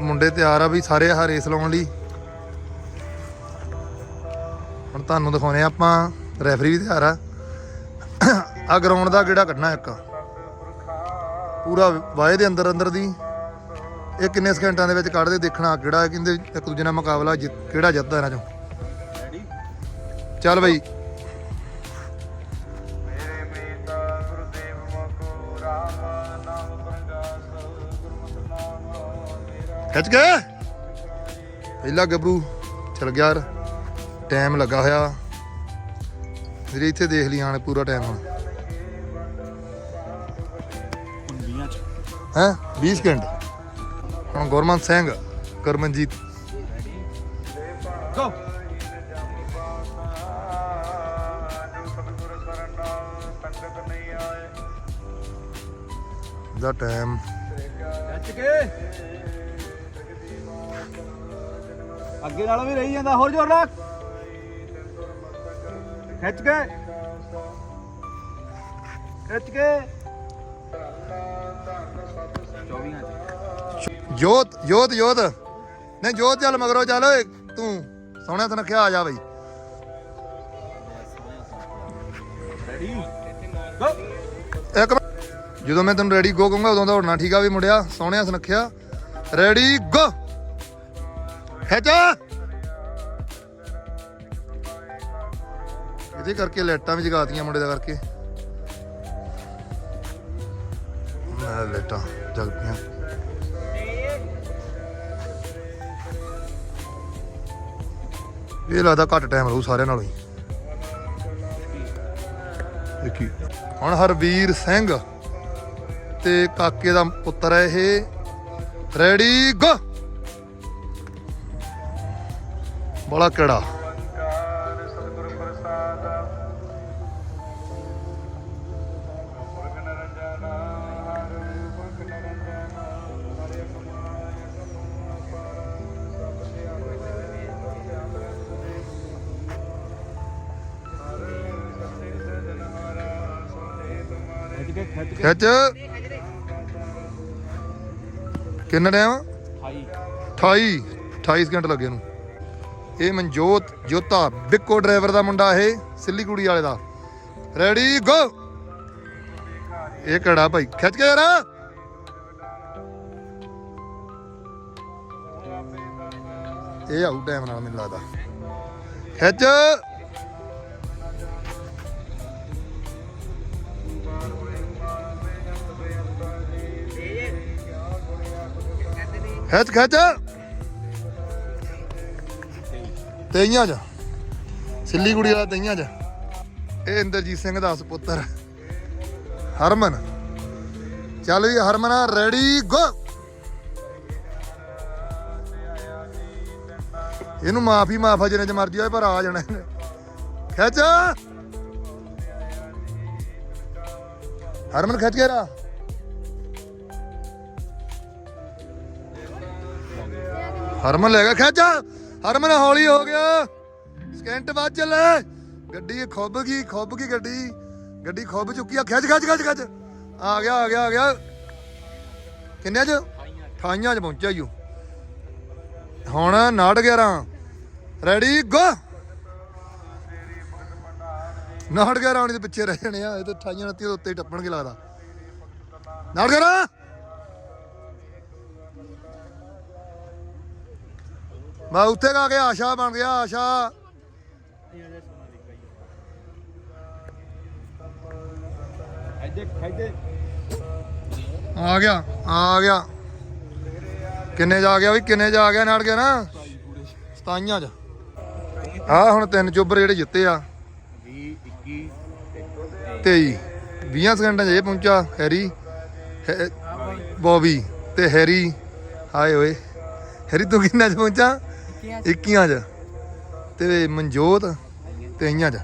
ਮੁੰਡੇ ਤਿਆਰ ਆ ਵੀ ਸਾਰੇ ਆ ਰੇਸ ਲਾਉਣ ਲਈ। ਹੁਣ ਤੁਹਾਨੂੰ ਦਿਖਾਉਨੇ ਆ ਆਪਾਂ ਰੈਫਰੀ ਵੀ ਤਿਆਰ ਆ। ਆ ਗਰਾਊਂਡ ਦਾ ਕਿਹੜਾ ਕੱਢਣਾ ਇੱਕ। ਪੂਰਾ ਵਾਏ ਦੇ ਅੰਦਰ ਅੰਦਰ ਦੀ। ਇਹ ਕਿੰਨੇ ਸਕਿੰਟਾਂ ਦੇ ਵਿੱਚ ਕੱਢਦੇ ਦੇਖਣਾ ਕਿਹੜਾ ਕਹਿੰਦੇ ਇੱਕ ਦੂਜੇ ਨਾਲ ਮੁਕਾਬਲਾ ਜਿੱਤ- ਕਿਹੜਾ ਜਿੱਤਦਾ ਇਹਨਾਂ ਚੋਂ। ਚੱਲ ਬਈ। ਖਿੱਚ ਕੇ। ਪਹਿਲਾ ਗੱਭਰੂ ਚਲ ਗਿਆ ਯਾਰ ਟਾਈਮ ਲੱਗਾ ਹੋਇਆ। ਵੀਰੇ ਇੱਥੇ ਦੇਖ ਲਈ ਆਣ ਪੂਰਾ ਟਾਈਮ ਹੁਣ। ਹੈ 20 ਸਕਿੰਟ ਹੁਣ ਗੁਰਮਨ ਸਿੰਘ ਕਰਮਨਜੀਤ। ਗੋ ਦਾ ਟਾਈਮ ਖਿੱਚ ਕੇ। ਅੱਗੇ ਨਾਲੋਂ ਵੀ ਰਹੀ ਜਾਂਦਾ ਹੋਰ ਜ਼ੋਰ ਨਾਲ। ਖਿੱਚ ਕੇ। ਖਿੱਚ ਕੇ। 24 ਜੋਤ ਜੋਤ ਜੋਤ। ਨਹੀਂ ਜੋਤ ਚੱਲ ਮਗਰੋਂ ਚੱਲ ਓਏ ਤੂੰ। ਸੋਹਣਿਆ ਸੁਨੱਖਿਆ ਆ ਜਾ ਬਈ। ਰੈਡੀ ਗੋ ਇੱਕ ਮਿੰਟ। ਜਦੋਂ ਮੈਂ ਤੈਨੂੰ ਰੈਡੀ ਗੋ ਕਹੂੰਗਾ ਉਦੋਂ ਦੌੜਨਾ ਠੀਕ ਆ ਵੀ ਮੁੰਡਿਆ ਸੋਹਣਿਆ ਸੁਨੱਖਿਆ ਰੈਡੀ ਗੋ ਖਿੱਚ। ਇਹਦੇ ਕਰਕੇ ਲਾਈਟਾਂ ਵੀ ਜਗਾਤੀਆਂ ਮੁੰਡੇ ਦਾ ਕਰਕੇ। ਮੈਂ ਲਾਈਟਾਂ ਜਗ ਪਈਆਂ। ਇਹ ਲੱਗਦਾ ਘੱਟ ਟਾਈਮ ਰਹੂ ਸਾਰਿਆਂ ਨਾਲੋਂ ਹੀ। ਦੇਖੀ। ਹੁਣ ਹਰਵੀਰ ਸਿੰਘ ਤੇ ਕਾਕੇ ਦਾ ਪੁੱਤਰ ਹੈ ਇਹ। ਰੈਡੀ ਗੋ ਸੋਤੇ ਤੁਮਾਰੇ ਖਿੱਚ। ਕਿੰਨਾ ਟਾਈਮ? 28 28 28 ਸਕਿੰਟ ਲੱਗੇ ਨੂੰ। ਇਹ ਮਨਜੋਤ ਜੋਤਾ ਬਿੱਕੋ ਡਰਾਈਵਰ ਦਾ ਮੁੰਡਾ ਇਹ, ਸਿੱਲੀ ਕੁੜੀ ਵਾਲੇ ਦਾ। ਰੈਡੀ ਗੋ ਇਹ ਕਿਹੜਾ ਭਾਈ? ਖਿੱਚ ਕੇ ਯਾਰ। ਇਹ ਆਊ ਟਾਈਮ ਨਾਲ ਮੈਨੂੰ ਲੱਗਦਾ। ਖਿੱਚ। ਖਿੱਚ ਖਿੱਚ। ਤਈਆਂ ਚ। ਸਿੱਲੀ ਕੁੜੀ ਵਾਲਾ ਤਈਆਂ ਚ। ਇਹ ਇੰਦਰਜੀਤ ਸਿੰਘ ਦਾ ਸੁਪੁੱਤਰ ਹਰਮਨ। ਚੱਲ ਵੀ ਹਰਮਨ ਰੈਡੀ ਗੋ ਇਹਨੂੰ ਮਾਫੀ, ਮਾਫਾ ਜਿੰਨੇ ਚ ਮਰਜ਼ੀ ਹੋਏ, ਪਰ ਆ ਜਾਣਾ ਇਹਨੇ। ਖਿੱਚ! ਹਰਮਨ, ਖਿੱਚ ਕੇ ਰਾ ਹਰਮਨ ਲੈ ਗਿਆ, ਖਿੱਚ! ਹਰਮਨ ਹੌਲੀ ਹੋ ਗਿਆ। ਸਕਿੰਟ ਬਾਅਦ ਚੱਲੇ। ਗੱਡੀ ਖੁੱਬ ਗਈ ਖੁੱਬ ਗਈ ਗੱਡੀ। ਗੱਡੀ ਖੁੱਬ ਚੁੱਕੀ ਆ। ਖਿੱਚ ਖਿੱਚ ਖਿੱਚ ਖਿੱਚ। ਆ ਗਿਆ ਆ ਗਿਆ ਆ ਗਿਆ। ਕਿੰਨੇ ਚ? 28 ਚ ਪਹੁੰਚਿਆ ਈ ਹੁਣ 911 ਰੈਡੀ ਗੋ 911 ਆਉਣੀ ਦੇ ਪਿੱਛੇ ਰਹਿ ਜਾਣੇ ਆ। ਇਹ ਤਾਂ 28 29 ਦੇ ਉੱਤੇ ਹੀ ਟੱਪਣਗੇ ਲੱਗਦਾ। 911 ਮੈਂ ਉੱਥੇ ਗਾ ਕੇ ਆਸ਼ਾ ਬਣ ਗਿਆ, ਆਸ਼ਾ। ਆ ਗਿਆ ਆ ਗਿਆ। ਕਿੰਨੇ ਜਾ ਗਿਆ ਵੀ, ਕਿੰਨੇ ਜਾ ਗਿਆ ਨੜ ਗਿਆ ਨਾ? 27 ਚ। ਆ ਹੁਣ ਤਿੰਨ ਚੋਬਰ ਜਿਹੜੇ ਜਿੱਤੇ ਆ। 20 21 23 20 ਸਕਿੰਟਾਂ 'ਚ ਇਹ ਪਹੁੰਚਾ, ਹੈਰੀ। ਬੋਬੀ ਤੇ ਹੈਰੀ। ਹਾਏ ਓਏ। ਹੈਰੀ ਤੂੰ ਕਿੰਨਾ 'ਚ ਪਹੁੰਚਾ? 21 ਚ। ਤੇ ਮਨਜੋਤ ਤੇਈਆਂ ਚ।